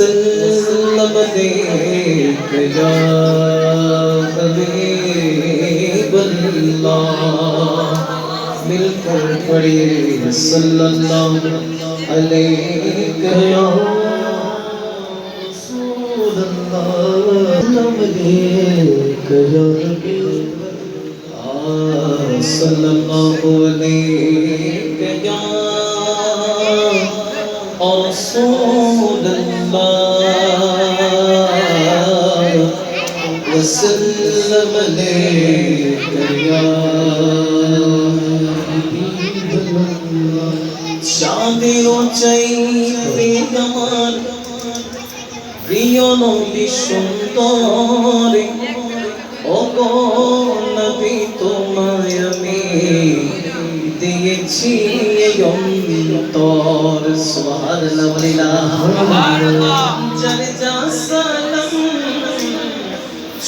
وسلم دیکھ یا حبیب اللہ۔ مل کر پڑے صلی اللہ علیہ یا رسول اللہ۔ دیکھ یا حبیب صلی اللہ علیہ وسلم عليك يا حبيب الله চাঁদের চাইতে আমার প্রিয় নবী সুন্দর অগণবী তোমায় আমি দিয়েছি এই অন্তর সুবহানাল্লাহ ওয়ালিল্লাহ চলে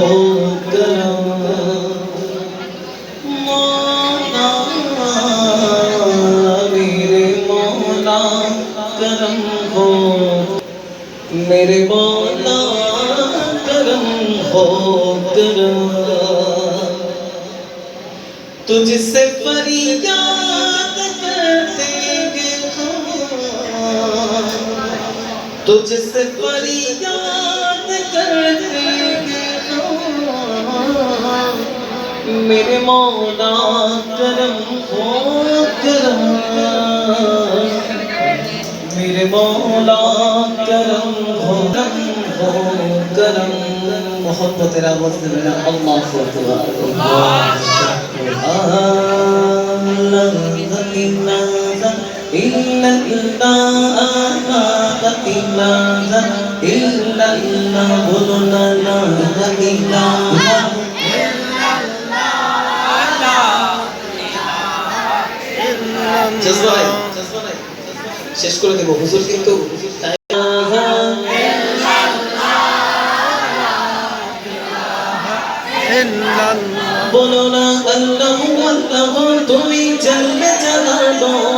Oh. میرے مولا کرم ہو کرم میرے مولا کرم ہو کرم ہو کرم محبت تیرا وقت میں اللہ کو إلا إلا أنا إلا إلا إلا بلنا إلا إلا নাই শেষ করে দেবো। হুজুর কিন্তু বলো না আল্লাহ আল্লাহ তুমি জানালো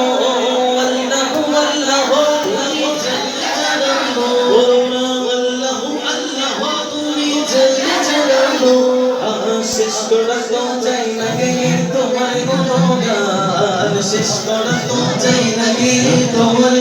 শেষ করা তো চাই নাকি তোমার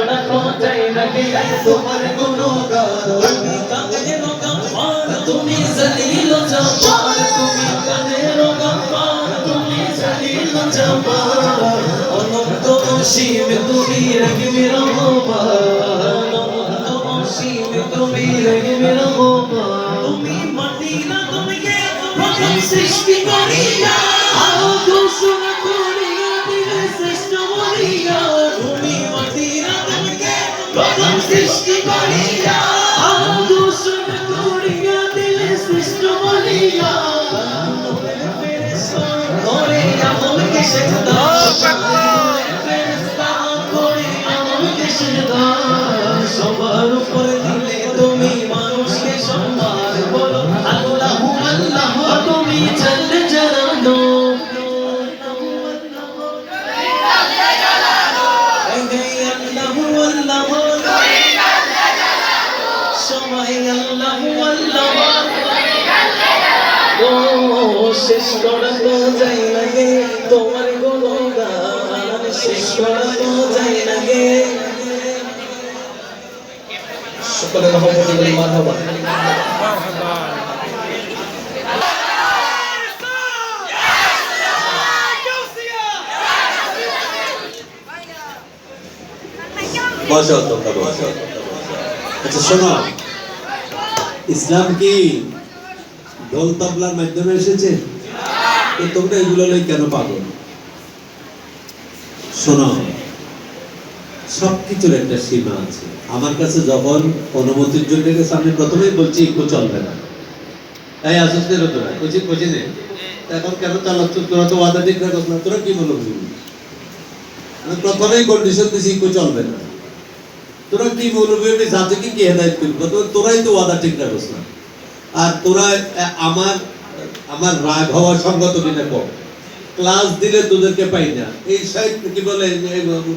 না খোঁজাই নাকি তোমার গুণগান তুমি কানের গম্পার তুমি জলিল জব্বার তুমি কানের গম্পার তুমি জলিল অসীম তুমি তুমি তুমি মাটি না প্রথম সৃষ্টি করিয়া সবার উপরে দিলে তুমি মানুষকে সম্মান বলো। আল্লাহু আল্লাহ, তুমি জানলে জানো আল্লাহু আল্লাহ আল্লাহু ও, শেষ করা তো যাই লাগে মহব্বত বলি মারহাবা শোনো। ইসলাম কি মাধ্যমে এসেছে? তো তোমরা এগুলো কেন পাগল? শোনো। সব কিছুর একটা সীমা আছে। আমার কাছে যখন অনুমতির জন্য আমি প্রথমেই বলছি, ইকো চলবে না। তাই বুঝি নে, এখন কেন চালাচ্ছ? তোরা তো ওয়াদা ঠিক না, তোরা কি বলো আমি প্রথমেই কন্ডিশন দিছি, ইকো চলবে না। তোরা কি বলবি? আমি জাতিকে কি হেদায়ত করব? তোরাই তো ওয়াদা ঠিক রাখছ না। আর তোরা আমার আমার রাগ হওয়ার সঙ্গত কিনা কম। ক্লাস দিলে তোদেরকে পাই না। এই সাইড কি বলে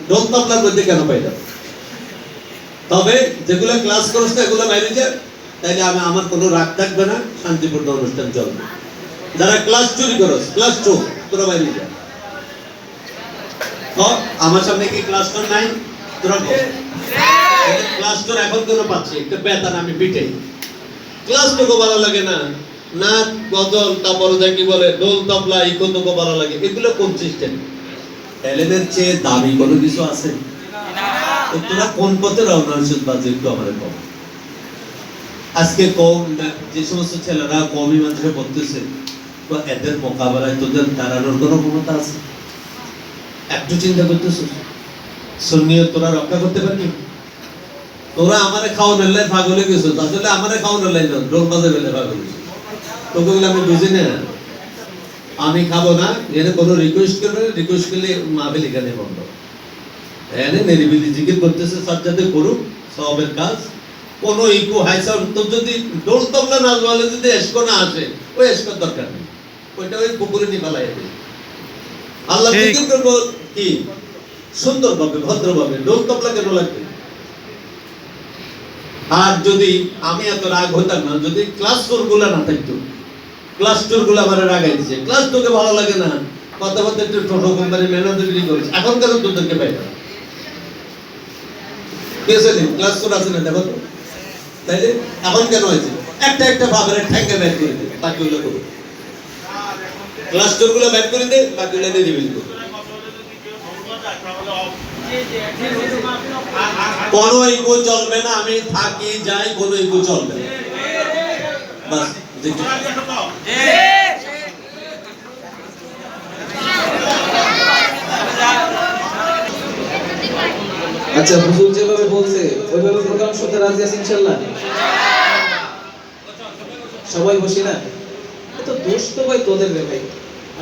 ঢোল তবলার মধ্যে কেন পাই না? তবে যেগুলো ক্লাস করছ না এগুলো বাইরে যা। তাইলে আমি আমার কোনো রাগ থাকবে না শান্তিপূর্ণ অনুষ্ঠান চলবে। যারা ক্লাস চুরি করস ক্লাস টু তোরা বাইরে যা। তো আমার সামনে কি ক্লাস কর নাই? তোরা কর। ক্লাস তোর এখন কেন পাচ্ছি একটা বেতন আমি পিঠে ক্লাস তোকে ভালো লাগে না। না গজল, তারপরে যা কি বলে, ঢোল, তবলা ইকো তোকে ভালো লাগে, এগুলো কোন সিস্টেম এলেনের চেয়ে দামি কোনো কিছু আছে? তোরা কোন পথে রওনা হয়েছিস বাজে একটু আমাদের কম আজকে কম যে সমস্ত ছেলেরা কমই মাত্রে পড়তেছে, তো এদের মোকাবেলায় তোদের দাঁড়ানোর কোনো ক্ষমতা আছে? একটু চিন্তা করতেছিস সুন্নিয়ত তোরা রক্ষা করতে পারবি? তোরা আমারে খাওয়ান লাই পাগল গেছো আসলে আমারে খাওয়ান লাই না ডোল বাজে বেলে পাগল হয়েছো তোকে বলে আমি বুঝি না আমি খাব না এনে কোনো রিকোয়েস্ট করবে রিকোয়েস্ট করলে মাহফিল এখানে বন্ধ। এনে নিরিবিলি জিকির করতেছে সব যাতে করুক সবের কাজ। কোন ইকো হাই সাউন্ড তো যদি ডোল তবলা নাচ বলে যদি এসকো না আসে ওই এসকোর দরকার নেই। ওইটা ওই পুকুরে নিয়ে ফেলাই দেবে আল্লাহ। জিকির করব কি? সুন্দরভাবে ভদ্রভাবে ডোল তবলা কেন লাগবে? আর যদি আমি এত রাগ হতাম না যদি ক্লাস টুরগুলা না থাকতো ক্লাস টুরগুলো আমার রাগাই দিছে। ক্লাস তোকে ভালো লাগে না। একটু কোম্পানি ম্যানেজারি করিস এখন কেন তোদেরকে পাই না ক্লাস টুর আছে না, দেখো তো। এখন কেন হয়েছে? একটা একটা ভাবের ব্যাট করে দে, বাকিগুলো করো। ক্লাস টুর ব্যাট করে বাকিগুলো করো কোনো ইগো চলবে না, আমি থাকি, যাই, কোনো ইগো চলবে না। বাস। আচ্ছা হুজুর যেভাবে বলছে, ওইভাবে প্রোগ্রাম শুনতে রাজি আছি ইনশাল্লাহ? সবাই বসি না? তো দোষ তো ভাই তোদের রে ভাই।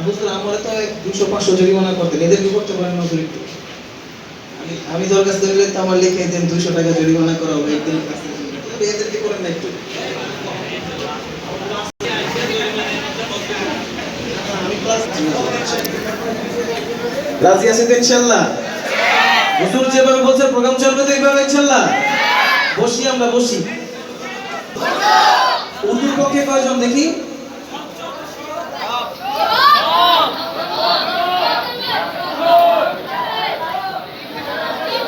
হুজুর আমরা তো দুশো পাঁচশো জরিমানা করতেন এদের কি করতে পারেন নজর একটু। আমি আমি দরখাস্ত দিলে তো আমার লিখে দেন দুশো টাকা জরিমানা করা হবে একদিনের কাছে এদেরকে করেন না একটু। রাজি আছেন ইনশাল্লাহ হুজুর যেভাবে বলছে, প্রোগ্রাম চলবে তো এইভাবে ইনশাল্লাহ বসি আমরা, বসি। উর্দুর পক্ষে কয়জন দেখি?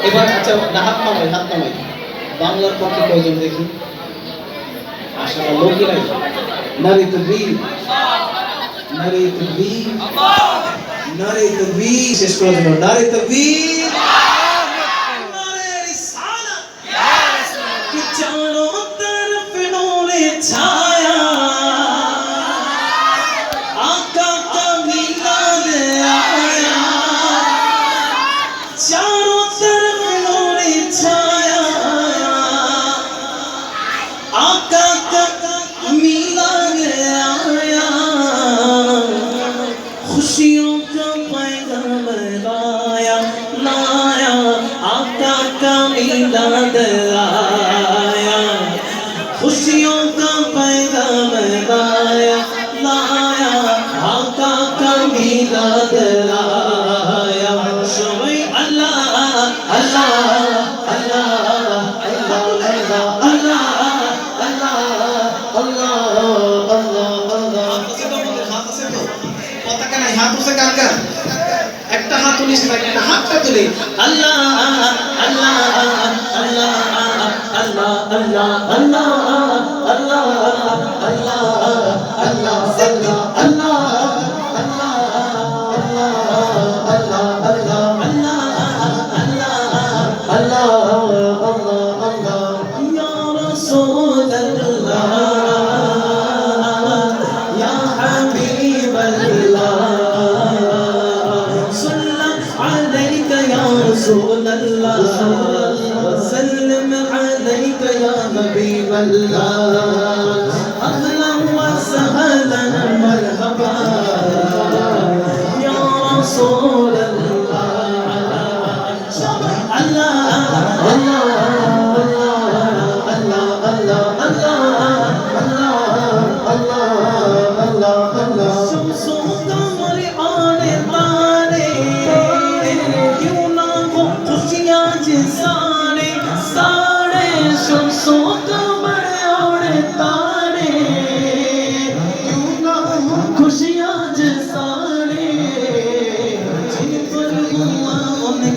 এবার আচ্ছা হাত নামাই হাত নামাই। বাংলার পক্ষে কয়জন দেখি? আশা লোকই নাই। নারী তুমি নারে তকবীর নারে তকবীর শেষ করার জন্য নারে তকবীর কার একটা হাত উনিশ একটা হাতটা তুলে আল্লাহ আল্লাহ আল্লাহ আল্লাহ আল্লাহ আল্লাহ আল্লাহ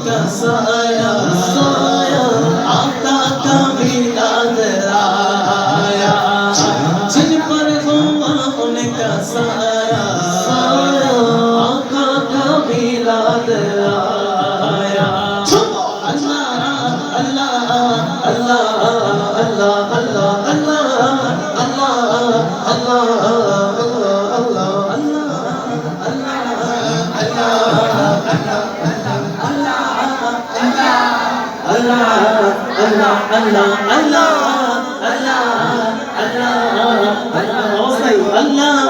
تسأل الله. الله الله الله الله الله الله وصي الله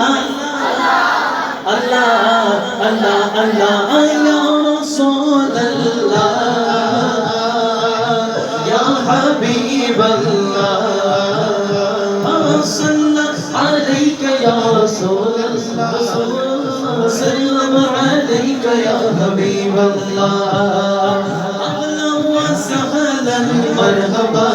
الله الله الله يا رسول الله يا حبيب الله صلى عليك يا رسول الله وسلم عليك يا حبيب الله مرحبا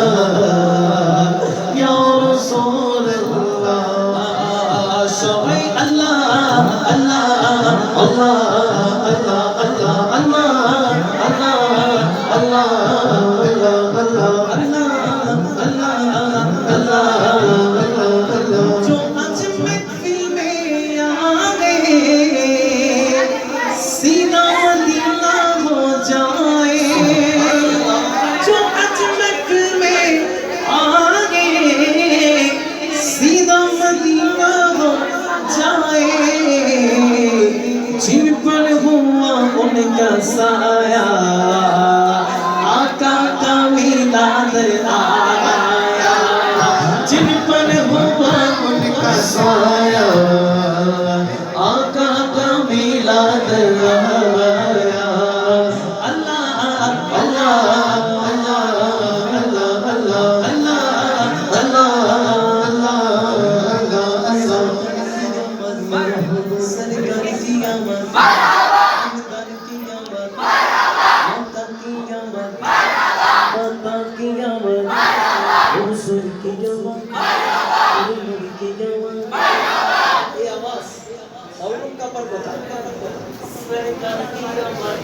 ذا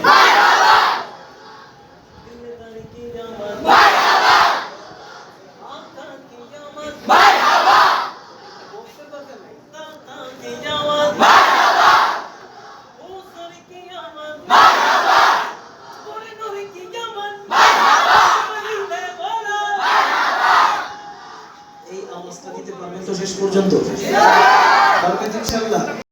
Thank.